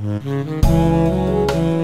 Mm-hmm.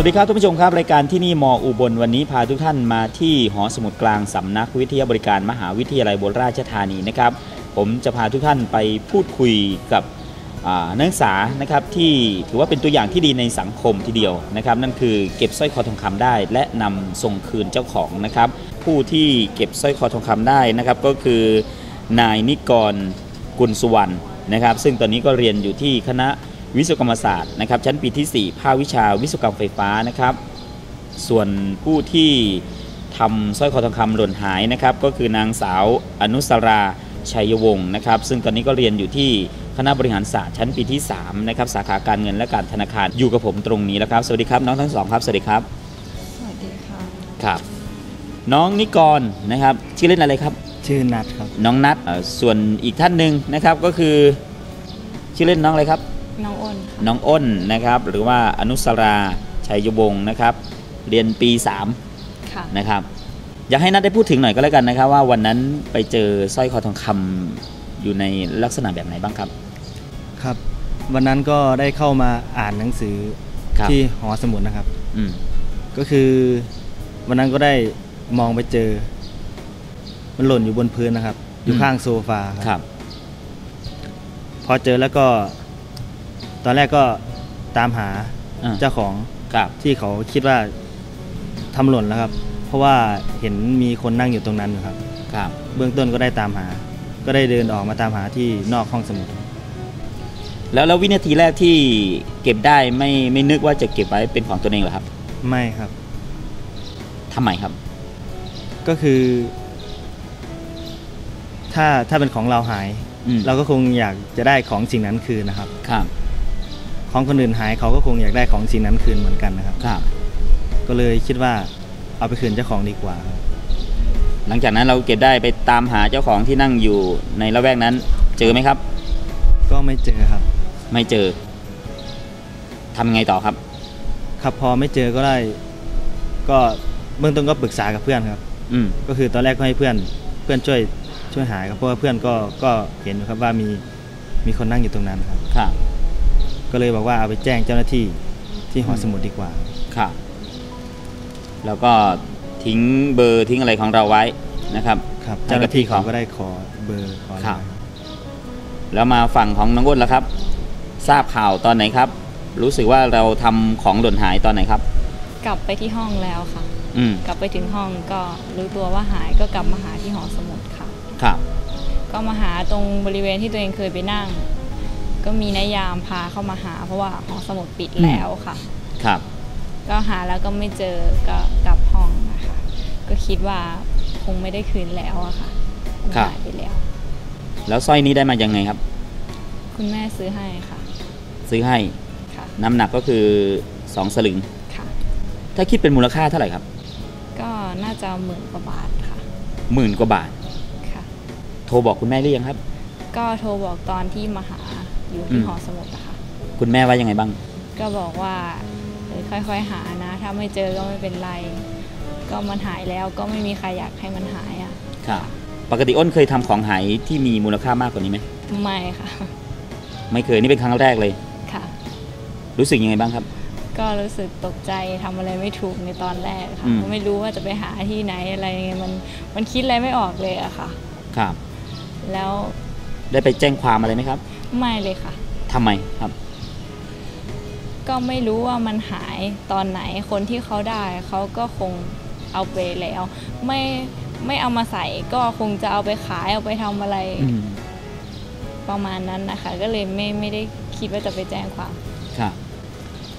วัสดีครับท่านผู้ชมครับ รายการที่นี่มออุบลวันนี้พาทุกท่านมาที่หอสมุดกลางสำนักวิทยาบริการมหาวิทยาลัยโบราชธานีนะครับ ผมจะพาทุกท่านไปพูดคุยกับนักศึกษานะครับที่ถือว่าเป็นตัวอย่างที่ดีในสังคมทีเดียวนะครับ นั่นคือเก็บสร้อยคอทองคำได้ และนำส่งคืนเจ้าของนะครับ ผู้ที่เก็บสร้อยคอทองคำได้นะครับ ก็คือนายนิกรกุลสุวรรณนะครับ ซึ่งตอนนี้ก็เรียนอยู่ที่คณะ วิศวกรรมศาสตร์นะครับ ชั้นปีที่ 4 ภาควิชาวิศวกรรมไฟฟ้านะครับ ส่วนผู้ที่ทำสร้อยคอทองคำหล่นหายนะครับ ก็คือนางสาวอนุสราชัยวงศ์นะครับ ซึ่งตอนนี้ก็เรียนอยู่ที่คณะบริหารศาสตร์ชั้นปีที่3นะครับสาขาการเงินและการธนาคารอยู่กับผมตรงนี้แล้วครับ สวัสดีครับน้องทั้งสองครับสวัสดีครับสวัสดีค่ะครับน้องนิกรนะครับชื่อเล่นอะไรครับ ชื่อนัดครับ น้องนัทเอ่อส่วนอีกท่านหนึ่งนะครับก็คือชื่อเล่นน้องอะไรครับ น้องอ้นค่ะน้องอ้นนะครับหรือว่าอนุสราชัยวงศ์นะครับ เรียนปี3ค่ะนะครับอยากให้นัทได้พูดถึงหน่อยก็แล้วกันนะครับ ว่าวันนั้นไปเจอสร้อยคอทองคำอยู่ในลักษณะแบบไหนบ้างครับ ครับ วันนั้นก็ได้เข้ามาอ่านหนังสือครับที่หอสมุดนะครับอืมก็คือวันนั้นก็ได้มองไปเจอ มันหล่นอยู่บนพื้นนะครับ อยู่ข้างโซฟาครับ พอเจอแล้วก็ ตอนแรกก็ตามหาอ่า เจ้าของครับที่เขาคิดว่าทำหล่นแล้วครับ เพราะว่าเห็นมีคนนั่งอยู่ตรงนั้นอยู่ครับ ครับเบื้องต้นก็ได้ตามหา ก็ได้เดินออกมาตามหาที่นอกห้องสมุด แล้วแล้ววินาทีแรกที่เก็บได้ไม่ไม่นึกว่าจะเก็บไว้เป็นของตัวเองเหรอครับไม่ครับ ทำไมครับ ก็คือ ถ้าถ้าเป็นของเราหาย อืมเราก็คงอยากจะได้ของสิ่งนั้นคืนนะครับ ครับ ของคนอื่นหายเขาก็คงอยากได้ของสิ่งนั้นคืนเหมือนกันนะครับ ครับ ก็เลยคิดว่าเอาไปคืนเจ้าของดีกว่าครับหลังจากนั้นเราเก็บได้ไปตามหาเจ้าของที่นั่งอยู่ในละแวกนั้น เจอไหมครับ ก็ไม่เจอครับ ไม่เจอทำไงต่อครับ ครับพอไม่เจอก็ได้ ก็เบื้องต้นก็ปรึกษากับเพื่อนครับ อืม ก็คือตอนแรกก็ให้เพื่อนเพื่อนช่วยช่วยหาครับเพราะว่าเพื่อนก็ก็เห็นอยู่ครับว่ามีมีคนนั่งอยู่ตรงนั้นครับ ครับ ก็เลยบอกว่าเอาไปแจ้งเจ้าหน้าที่ที่หอสมุดดีกว่าครับแล้วก็ทิ้งเบอร์ทิ้งอะไรของเราไว้นะครับครับให้กับเจ้าหน้าที่พี่เขาเขาก็ได้ขอเบอร์ขออะไรครับ แล้วมาฝั่งของน้องอ้นแล้วครับ ทราบข่าวตอนไหนครับ รู้สึกว่าเราทำของหล่นหายตอนไหนครับ กลับไปที่ห้องแล้วค่ะ อืมกลับไปถึงห้องก็รู้ตัวว่าหายก็กลับมาหาที่หอสมุดค่ะ ครับ ก็มาหาตรงบริเวณที่ตัวเองเคยไปนั่ง ก็มีนายยามพาเข้ามาหา เพราะว่าหอสมุดปิดแล้วค่ะ ครับ ก็หาแล้วก็ไม่เจอก็กลับห้องนะคะก็คิดว่าคงไม่ได้คืนแล้วอะค่ะมันครับ หายไปแล้ว แล้วสร้อยนี้ได้มายังไงครับ คุณแม่ซื้อให้ค่ะซื้อให้ค่ะน้ำหนักก็คือสองสลึง ค่ะ ถ้าคิดเป็นมูลค่าเท่าไหร่ครับก็น่าจะหมื่นกว่าบาทค่ะหมื่นกว่าบาท ค่ะ โทรบอกคุณแม่หรือยังครับ ก็โทรบอกตอนที่มาหา อยู่อืที่มหอสมุดอะค่ะ คุณแม่ว่ายังไงบ้าง ก็บอกว่าเออค่อยๆหานะ ถ้าไม่เจอก็ไม่เป็นไร ก็มันหายแล้วก็ไม่มีใครอยากให้มันหายอะครับปกติอ้นเคยทำของหายที่มีมูลค่ามากกว่านี้ไหม ไม่ค่ะ ไม่เคย นี่เป็นครั้งแรกเลย ค่ะ รู้สึกยังไงบ้างครับ ก็รู้สึกตกใจทำอะไรไม่ถูกในตอนแรกค่ะอืม ไม่รู้ว่าจะไปหาที่ไหนอะไรยังไงมันมันคิดอะไรไม่ออกเลยอะค่ะ ครับ แล้วได้ไปแจ้งความอะไรไหมครับ ไม่เลยค่ะ ทำไมครับ ก็ไม่รู้ว่ามันหายตอนไหนคนที่เขาได้เขาก็คงเอาไปแล้ว ไม่ไม่เอามาใส่ก็คงจะเอาไปขายเอาไปทำอะไรอืมประมาณนั้นนะคะ ก็เลยไม่ไม่ได้คิดว่าจะไปแจ้งความ ครับ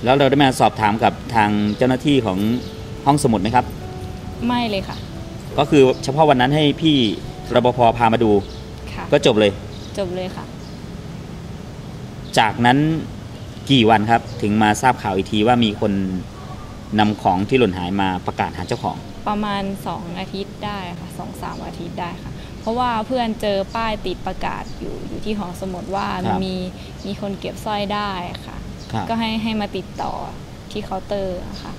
แล้วเราได้มาสอบถามกับทางเจ้าหน้าที่ของห้องสมุดไหมครับ ไม่เลยค่ะ ก็คือเฉพาะวันนั้นให้พี่รปภพามาดู ค่ะก็จบเลย จบเลยค่ะ จากนั้นกี่วันครับ ถึงมาทราบข่าวอีกทีว่ามีคนนำของที่หล่นหายมาประกาศหาเจ้าของ ประมาณ 2 อาทิตย์ได้ค่ะสองสามอาทิตย์ได้ค่ะ เพราะว่าเพื่อนเจอป้ายติดประกาศอยู่อยู่ที่หอสมุดว่าครับ มีมีคนเก็บสร้อยได้ค่ะ ครับ ก็ให้ให้มาติดต่อที่เคาน์เตอร์อะค่ะ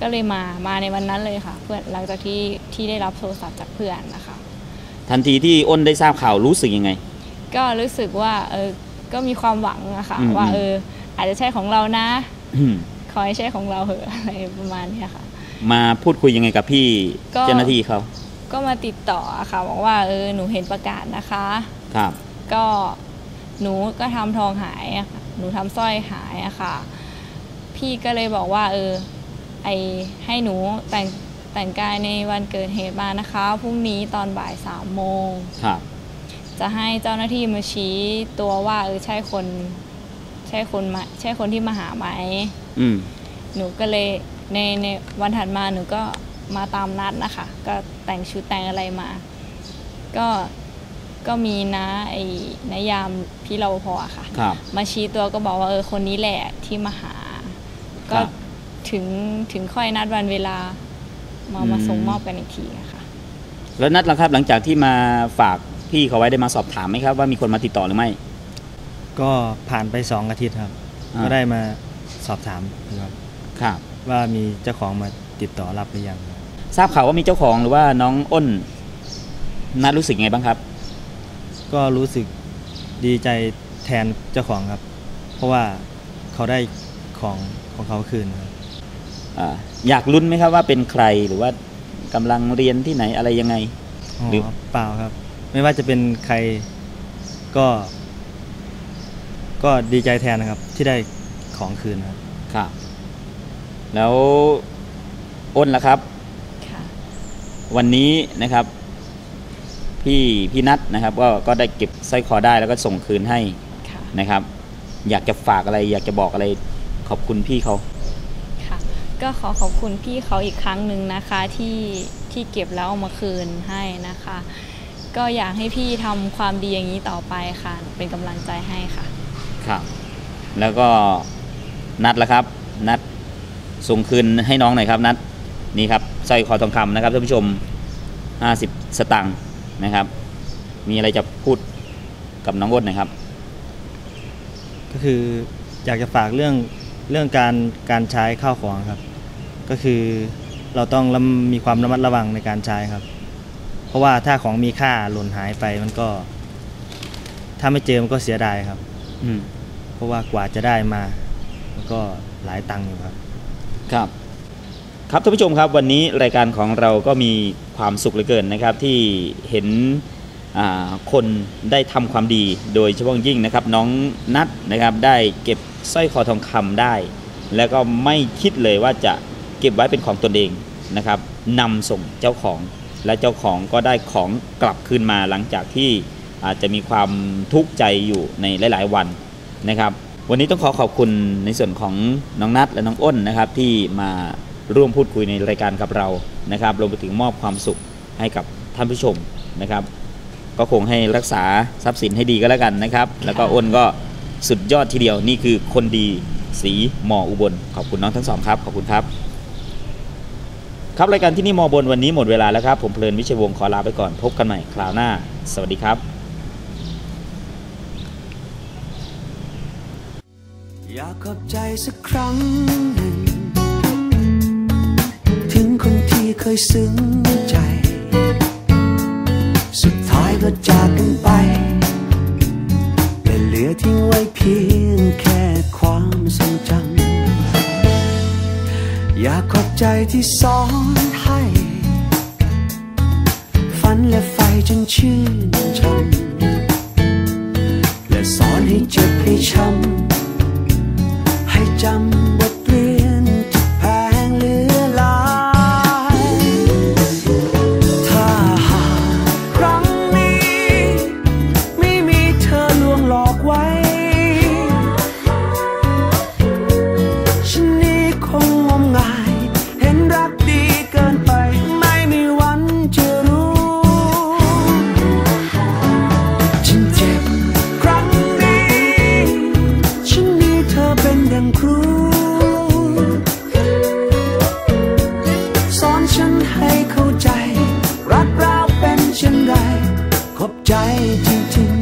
ก็เลยมามาในวันนั้นเลยค่ะ เพื่อนหลังจากที่ที่ได้รับโทรศัพท์จากเพื่อนนะคะ ทันทีที่อ้นได้ทราบข่าวรู้สึกยังไง ก็รู้สึกว่าเออ ก็มีความหวังอะค่ะ อืม ว่าเออ อาจจะใช่ของเรานะอืมขอให้ใช่ของเราเหอะอะไรประมาณเนี้ยค่ะ มาพูดคุยยังไงกับพี่ก็ เจ้าหน้าที่เขาก็มาติดต่ออะค่ะบอกว่าเออหนูเห็นประกาศนะคะ ครับ ก็หนูก็ทำทองหายอะค่ะหนูทำสร้อยหายอะค่ะ พี่ก็เลยบอกว่า เออ ไอให้หนูแต่งแต่งกายในวันเกิดเหตุมานะคะพรุ่งนี้ตอนบ่ายสามโมง ครับ จะให้เจ้าหน้าที่มาชี้ตัวว่าเออใช่คน ใช่คนมาใช่คนที่มาหาไหมอืมหนูก็เลยในในวันถัดมาหนูก็มาตามนัดนะคะ ก็แต่งชุดแต่งอะไรมา ก็ก็มีนะไอ้นายามพี่เราพอะค่ะ ครับ มาชี้ตัวก็บอกว่าเออคนนี้แหละที่มาหาคก็รับ ถึงถึงค่อยนัดวันเวลา มาอืมมาส่งมอบกันอีกทีอะค่ะแล้วนัดล่ะครับหลังจากที่มาฝาก พี่เขาไว้ได้มาสอบถามไหมครับ ว่ามีคนมาติดต่อหรือไม่ก็ผ่านไปสองอาทิตย์ครับ อ่าก็ได้มาสอบถามครับครับ ว่ามีเจ้าของมาติดต่อรับหรือยังครับทราบข่าวว่ามีเจ้าของหรือว่าน้องอ้นนัดรู้สึกไงบ้างครับ ก็รู้สึกดีใจแทนเจ้าของครับ เพราะว่าเขาได้ของของเขาคืนครับอ่าอยากลุ้นไหมครับว่าเป็นใครหรือว่ากำลังเรียนที่ไหนอะไรยังไงอ๋อหรือเปล่าครับ ไม่ว่าจะเป็นใครก็ ก็ดีใจแทนนะครับ ที่ได้ของคืนครับ ครับ แล้วอ้นล่ะครับ ค่ะ วันนี้นะครับ พี่พี่นัทนะครับ ก็ก็ได้เก็บสร้อยคอได้แล้วก็ส่งคืนให้ค่ะ นะครับ อยากจะฝากอะไร อยากจะบอกอะไรขอบคุณพี่เขาค่ะ ก็ขอขอบคุณพี่เขาอีกครั้งหนึ่งนะคะที่ที่เก็บแล้วเอามาคืนให้นะคะ ก็อยากให้พี่ทำความดีอย่างนี้ต่อไปค่ะ เป็นกำลังใจให้ค่ะ ครับ แล้วก็นัดละครับ นัดส่งคืนให้น้องหน่อยครับ นัดนี่ครับสร้อยคอทองคำนะครับท่านผู้ชม 50 สตังค์นะครับ มีอะไรจะพูดกับน้องอ้นหน่อยครับ ก็คืออยากจะฝากเรื่องเรื่องการการใช้ข้าวของครับ ก็คือเราต้องระมมีความระมัดระวังในการใช้ครับเพ ราะว่าถ้าของมีค่าหล่นหายไปมันก็ ถ้าไม่เจอมันก็เสียดายครับ อืมเพราะว่ากว่าจะได้มา มันก็หลายตังค์อยู่ครับ ครับ ครับท่านผู้ชมครับวันนี้รายการของเราก็มีความสุขเหลือเกินนะครับ ที่เห็นอ่าคนได้ทำความดีโดยเฉพาะอย่างยิ่งนะครับ น้องนัดนะครับได้เก็บสร้อยคอทองคำได้ แล้วก็ไม่คิดเลยว่าจะเก็บไว้เป็นของตนเองนะครับนำส่งเจ้าของ และเจ้าของก็ได้ของกลับคืนมาหลังจากที่อาจจะมีความทุกข์ใจอยู่ในหลาย ๆ วันนะครับ วันนี้ต้องขอขอบคุณในส่วนของน้องนัทและน้องอ้นนะครับ ที่มาร่วมพูดคุยในรายการกับเรานะครับรวมไปถึงมอบความสุขให้กับท่านผู้ชมนะครับ ก็คงให้รักษาทรัพย์สินให้ดีก็แล้วกันนะครับ แล้วก็อ้นก็สุดยอดทีเดียวนี่คือคนดีสีหมออุบลขอบคุณน้องทั้งสองครับขอบคุณครับ ครับรายการที่นี่มอบนวันนี้หมดเวลาแล้วครับ ผมเพลินวิชัยวงศ์ขอลาไปก่อนพบกันใหม่คราวหน้า สวัสดีครับอยากขอบใจสักครั้งหนึ่งถึงคนที่เคยซึ้งใจ สุดท้ายก็จากกันไป แต่เหลือทิ้งไว้เพียง อยากขอบใจที่สอนให้ ฝันและไฟจนชื่นชมและสอนให้เจ็บให้ช้ำ ใจจริง